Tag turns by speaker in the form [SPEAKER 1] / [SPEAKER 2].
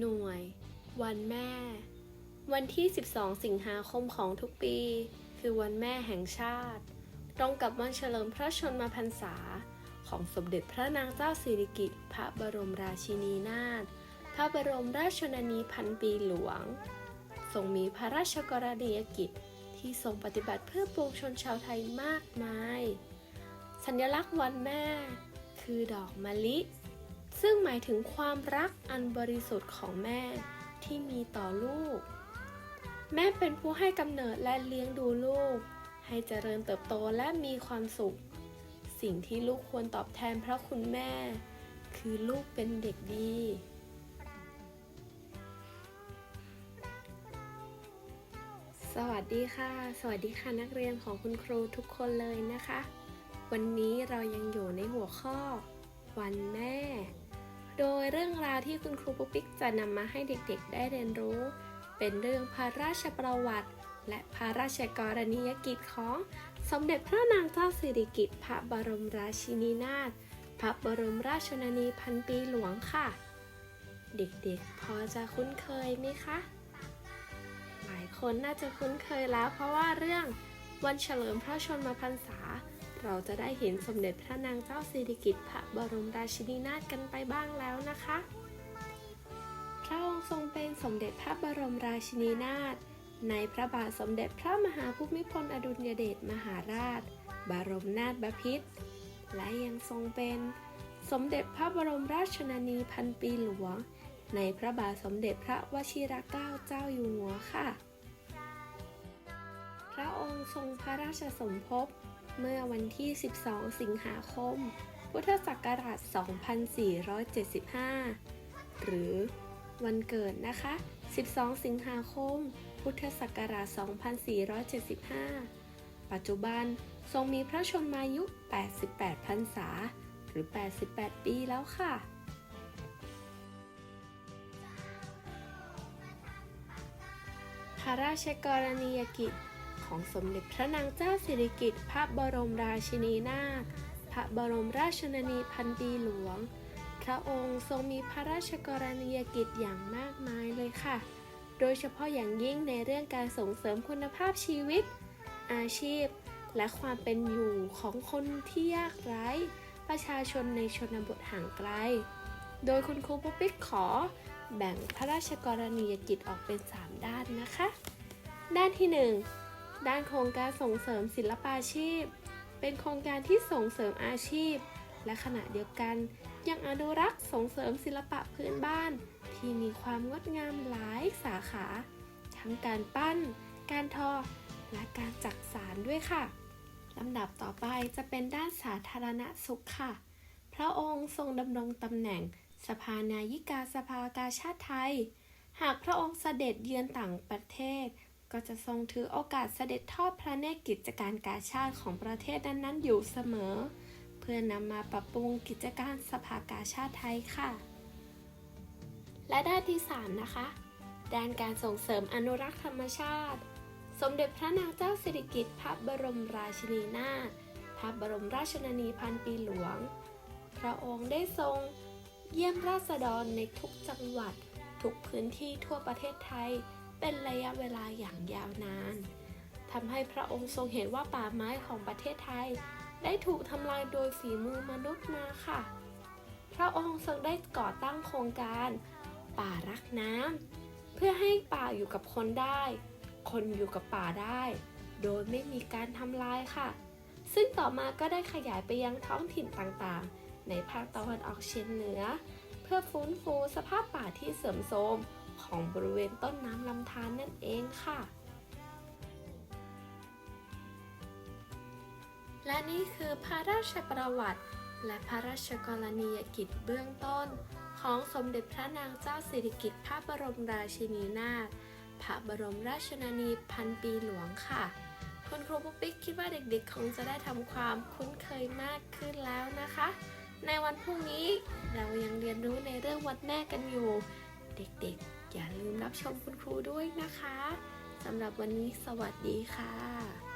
[SPEAKER 1] หน่วย วันแม่ วันที่ 12 สิงหาคมของทุกปี คือวันแม่แห่งชาติ ตรงกับวันเฉลิมพระชนมพรรษา ของสมเด็จพระนางเจ้าสิริกิติ์พระบรมราชินีนาถพระบรมราชชนนีพันปีหลวง ทรงมีพระราชกรณียกิจที่ทรงปฏิบัติเพื่อปวงชนชาวไทยมากมาย สัญลักษณ์วันแม่ คือดอกมะลิ ซึ่งหมายถึงความรักอันบริสุทธิ์ของแม่ที่มีต่อลูก แม่เป็นผู้ให้กำเนิดและเลี้ยงดูลูก ให้เจริญเติบโตและมีความสุข สิ่งที่ลูกควรตอบแทนพระคุณแม่ คือลูกเป็นเด็กดี สวัสดีค่ะ สวัสดีค่ะนักเรียนของคุณครูทุกคนเลยนะคะ วันนี้เรายังอยู่ในหัวข้อวันแม่ โดยเรื่องราวที่คุณครูปุ๊กปิ๊กจะนำมาให้เด็กๆ ได้เรียนรู้ เป็นเรื่องพระราชประวัติ และพระราชกรณียกิจของสมเด็จพระนางเจ้าสิริกิติ์พระบรมราชินีนาถพระบรมราชชนนีพันปีหลวงค่ะ เด็กๆ พอจะคุ้นเคยไหมคะ หลายคนน่าจะคุ้นเคยแล้วเพราะว่าเรื่องวันเฉลิมพระชนมพรรษา เราจะได้เห็นสมเด็จพระนางเจ้าสิริกิติ์พระบรมราชินีนาถกันไปบ้างแล้วนะคะ พระองค์ทรงเป็นสมเด็จพระบรมราชินีนาถในพระบาทสมเด็จพระมหาภูมิพลอดุลยเดชมหาราช บรมนาถบพิตรและยังทรงเป็นสมเด็จพระบรมราชชนนีพันปีหลวง ในพระบาทสมเด็จพระวชิรเกล้าเจ้าอยู่หัวค่ะ ทรงพระราชสมภพเมื่อวันที่ 12 สิงหาคม พุทธศักราช 2475 หรือวันเกิดนะคะ 12 สิงหาคม พุทธศักราช 2475 ปัจจุบันทรงมีพระชนมายุ 88 พรรษา หรือ 88 ปีแล้วค่ะ พระราชกรณียกิจ ของสมเด็จพระนางเจ้าสิริกิติ์พระบรมราชินีนาถ พระบรมราชชนนีพันปีหลวง พระองค์ทรงมีพระราชกรณียกิจอย่างมากมายเลยค่ะ โดยเฉพาะอย่างยิ่งในเรื่องการส่งเสริมคุณภาพชีวิต อาชีพ และความเป็นอยู่ของคนที่ยากไร้ ประชาชนในชนบทห่างไกล โดยคุณครูปุ๊กปิ๊กขอ แบ่งพระราชกรณียกิจออกเป็น 3 ด้านนะคะด้านที่ 1 ด้านโครงการส่งเสริมศิลปาชีพ เป็นโครงการที่ส่งเสริมอาชีพ และขณะเดียวกัน ยังอนุรักษ์ส่งเสริมศิลปะพื้นบ้าน ที่มีความงดงามหลายสาขา ทั้งการปั้น การทอ และการจักสานด้วยค่ะลำดับต่อไปจะเป็นด้านสาธารณสุขค่ะ พระองค์ทรงดำรงตำแหน่ง สภานายิกาสภากาชาติไทย หากพระองค์เสด็จเยือนต่างประเทศ ก็จะทรงถือโอกาสเสด็จทอดพระเนตรกิจการกาชาติของประเทศนั้นๆอยู่เสมอ เพื่อนำมาปรับปรุงกิจการสภากาชาติไทยค่ะ และด้านที่ 3 นะคะด้านการส่งเสริมอนุรักษ์ธรรมชาติ สมเด็จพระนางเจ้าสิริกิติ์พระบรมราชินีนาถพระบรมราชชนนีพันปีหลวง พระองค์ได้ทรงเยี่ยมราษฎรในทุกจังหวัด ทุกพื้นที่ทั่วประเทศไทย เป็นระยะเวลาอย่างยาวนานทำให้พระองค์ทรงเห็นว่าป่าไม้ของประเทศไทย ได้ถูกทำลายโดยฝีมือมนุษย์มาค่ะ พระองค์ทรงได้ก่อตั้งโครงการ ป่ารักน้ำเพื่อให้ป่าอยู่กับคนได้ คนอยู่กับป่าได้ โดยไม่มีการทำลายค่ะ ซึ่งต่อมาก็ได้ขยายไปยังท้องถิ่นต่างๆ ในภาคตะวันออกเฉียงเหนือ เพื่อฟื้นฟูสภาพป่าที่เสื่อมโทรม ของบริเวณต้นน้ำลำธารนนั่นเองค่ะ และนี่คือพระราชประวัติ และพระราชกรณียกิจเบื้องต้น ของสมเด็จพระนางเจ้าสิริกิติ์พระบรมราชินีนาถพระบรมราชชนนีพันปีหลวงค่ะ คุณครูปุ๊กปิ๊กคิดว่าเด็กๆ คงจะได้ทำความคุ้นเคยมากขึ้นแล้วนะคะ ในวันพรุ่งนี้เรายังเรียนรู้ในเรื่องวันแม่กันอยู่ เด็กๆ อย่าลืมรับชมคุณครูด้วยนะคะสำหรับวันนี้สวัสดีค่ะ